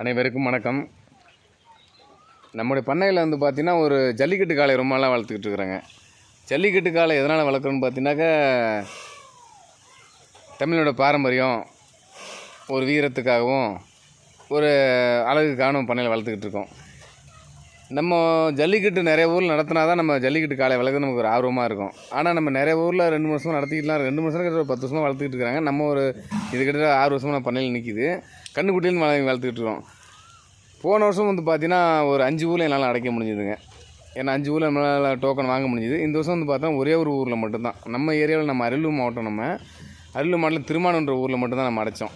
அனைவருக்கும் வணக்கம். நம்முடைய பண்ணையில் வந்து பார்த்திங்கன்னா ஒரு ஜல்லிக்கட்டு காளை ரொம்ப நாளாக வளர்த்துக்கிட்டு இருக்கிறாங்க. ஜல்லிக்கட்டு காளை எதனால் வளர்க்குறோன்னு பார்த்தீங்கன்னாக்கா தமிழோட பாரம்பரியம் ஒரு வீரத்துக்காகவும் ஒரு அழகுக்காகவும் பண்ணையில் வளர்த்துக்கிட்டு இருக்கோம். நம்ம ஜல்லிக்கட்டு நிறைய ஊரில் நடத்தினா தான் நம்ம ஜல்லிக்கட்டு காலை வளர்க்க நமக்கு ஒரு ஆர்வமாக இருக்கும். ஆனால் நம்ம நிறைய ஊரில் ரெண்டு மூணு நடத்திக்கிட்டலாம் ரெண்டு மூணு வருஷம் கிட்ட ஒரு பத்து வருஷமாக வளர்த்துக்கிட்டு இருக்காங்க. நம்ம ஒரு இது கிட்ட ஆறு வருஷமாக பண்ணையில் நிற்கிது கண்ணுக்குட்டியிலும் வள வளர்த்துக்கிட்டு இருக்கோம். போன வருஷம் வந்து பார்த்தீங்கன்னா ஒரு அஞ்சு ஊரில் என்னால் அடைக்க முடிஞ்சுதுங்க. ஏன்னா அஞ்சு ஊரில் நம்மளால் டோக்கன் வாங்க முடிஞ்சுது. இந்த வருஷம் வந்து பார்த்தா ஒரே ஒரு ஊரில் மட்டும்தான். நம்ம ஏரியாவில் நம்ம அரியலூர் மாவட்டம் நம்ம அரியலூர் மாவட்டத்தில் திருமானன்ற ஊரில் மட்டும்தான் நம்ம அடைச்சோம்.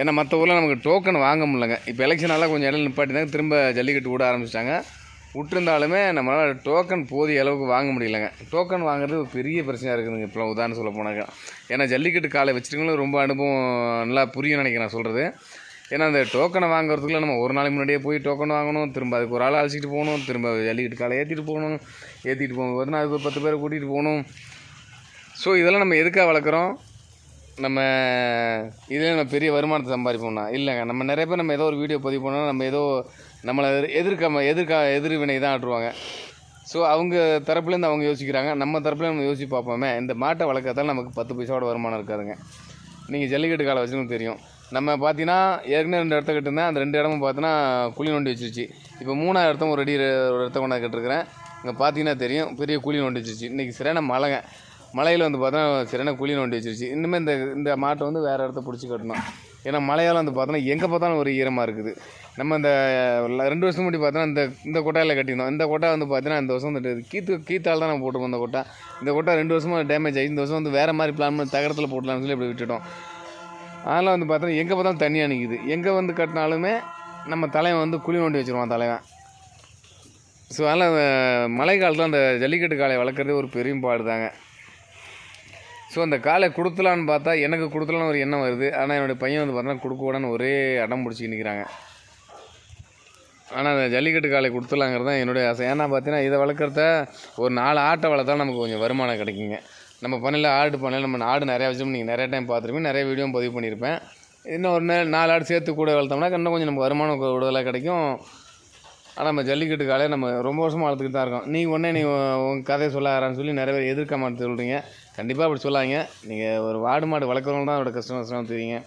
ஏன்னா மற்ற ஊரில் நமக்கு டோக்கன் வாங்க முடியலங்க. இப்போ எலெக்ஷனால கொஞ்சம் இடம் தான் திரும்ப ஜல்லிக்கட்டு விட ஆரம்பிச்சிட்டாங்க. விட்டுருந்தாலுமே நம்மளால் டோக்கன் போதிய அளவுக்கு வாங்க முடியலங்க. டோக்கன் வாங்குறது ஒரு பெரிய பிரச்சனையாக இருக்குதுங்க இப்போ உதாரணம் சொல்ல போனாங்க ஏன்னா ஜல்லிக்கட்டு காலை வச்சுருக்கவங்களும் ரொம்ப அனுபவம் நல்லா புரியும் நினைக்கிறேன் நான் சொல்கிறது ஏன்னா அந்த டோக்கனை வாங்குறதுக்குள்ள நம்ம ஒரு நாளைக்கு முன்னாடியே போய் டோக்கன் வாங்கணும் திரும்ப அதுக்கு ஒரு ஆள் அழைச்சிட்டு போகணும் திரும்ப ஜல்லிக்கட்டு காலை ஏற்றிட்டு போகணும் ஏற்றிட்டு போகும்போது பார்த்தீங்கன்னா அதுக்கு ஒரு பத்து பேரை கூட்டிகிட்டு போகணும். ஸோ இதெல்லாம் நம்ம எதுக்காக வளர்க்குறோம்? நம்ம இதில் நம்ம பெரிய வருமானத்தை சம்பாதிப்போம்னா. இல்லைங்க நம்ம நிறைய பேர் நம்ம ஏதோ ஒரு வீடியோ பதிவு பண்ணோம்னா நம்ம ஏதோ நம்மளை எதிர்- எதிர்க்க எதிர்க்க எதிர்வினை தான் ஆட்டுருவாங்க ஸோ அவங்க தரப்புலேருந்து அவங்க யோசிக்கிறாங்க. நம்ம தரப்புலேருந்து நம்ம யோசிச்சு பார்ப்போமே. இந்த மாட்டை வளர்க்கறதால நமக்கு பத்து பைசாவோட வருமானம் இருக்காதுங்க. நீங்கள் ஜல்லிக்கட்டு காலை வச்சுன்னு தெரியும். நம்ம பார்த்தீங்கன்னா ஏற்கனவே ரெண்டு இடத்த கட்டிருந்தேன். அந்த ரெண்டு இடமும் பார்த்தீங்கன்னா குழி நோண்டி வச்சிருச்சு. இப்போ மூணாவது இடத்தும் ஒரு அடி ஒரு இடத்த கொண்டாந்து கட்டிருக்கிறேன். இங்கே பார்த்தீங்கன்னா தெரியும் பெரிய குழி நோண்டி வச்சிருச்சு இன்றைக்கி சரியான மழைங்க. மலையில் வந்து பார்த்தா சரியான குழி நோண்டி வச்சிருச்சு. இன்னுமே இந்த இந்த மாட்டை வந்து வேறு இடத்த பிடிச்சி கட்டணும். ஏன்னா மழையால் வந்து பார்த்தோன்னா எங்கே பார்த்தாலும் ஒரு ஈரமாக இருக்குது. நம்ம இந்த ரெண்டு வருஷம் முன்னாடி பார்த்தோன்னா இந்த இந்த கொட்டாயில் கட்டியிருந்தோம். இந்த கொட்டை வந்து பார்த்தீங்கன்னா இந்த வருஷம் வந்துட்டு கீத்து கீத்தால் தான் நம்ம போட்டுருக்கோம் இந்த கொட்டை. இந்த கொட்டை ரெண்டு வருஷமாக டேமேஜ் ஆகி இந்த வருஷம் வந்து வேறு மாதிரி பிளான் பண்ணி தகரத்தில் போட்டலாம்னு சொல்லி இப்படி விட்டுட்டோம். அதனால் வந்து பார்த்தோன்னா எங்கே பார்த்தாலும் தண்ணியாக நிற்கிது எங்கே வந்து கட்டினாலுமே நம்ம தலைவன் வந்து குழி நோண்டி வச்சுருவான் தலைவன். ஸோ அதனால் மழை காலத்தில் அந்த ஜல்லிக்கட்டு காளையை வளர்க்குறதே ஒரு பெரிய பாடுதாங்க ஸோ அந்த காலை கொடுத்துலான்னு பார்த்தா எனக்கு கொடுத்துலான்னு ஒரு எண்ணம் வருது. ஆனால் என்னுடைய பையன் வந்து பார்த்தா கொடுக்க கூடாதுன்னு ஒரே அடம் பிடிச்சி நிற்கிறாங்க ஆனால் அந்த ஜல்லிக்கட்டு காலை கொடுத்துலாங்கிறது தான் என்னுடைய ஆசை. ஏன்னா பார்த்தீங்கன்னா இதை வளர்க்குறத ஒரு நாலு ஆட்டை வளர்த்தா நமக்கு கொஞ்சம் வருமானம் கிடைக்குங்க. நம்ம பண்ணையில் ஆடு பண்ணையில் நம்ம ஆடு நிறையா வச்சோம் நீங்கள் நிறைய டைம் பார்த்துருப்பீங்க. நிறைய வீடியோ பதிவு பண்ணியிருப்பேன். இன்னும் ஒரு நே- நாலு ஆடு சேர்த்து கூட வளர்த்தோம்னா இன்னும் கொஞ்சம் நமக்கு வருமானம் கூடுதலாக கிடைக்கும். ஆனால் நம்ம ஜல்லிக்கட்டு காலையை நம்ம ரொம்ப வருஷமாக வளர்த்துக்கிட்டு தான் இருக்கோம். நீங்கள் உடனே நீ உன் கதையை சொல்ல ஆறான்னு சொல்லி நிறைய பேர் எதிர்க்க மாட்டேன் சொல்கிறீங்க கண்டிப்பாக அப்படி சொல்லாங்க நீங்கள் ஒரு ஆடு மாடு வளர்க்குறவங்க தான் அதோட கஷ்டம் கஷ்டம் தெரியுங்க.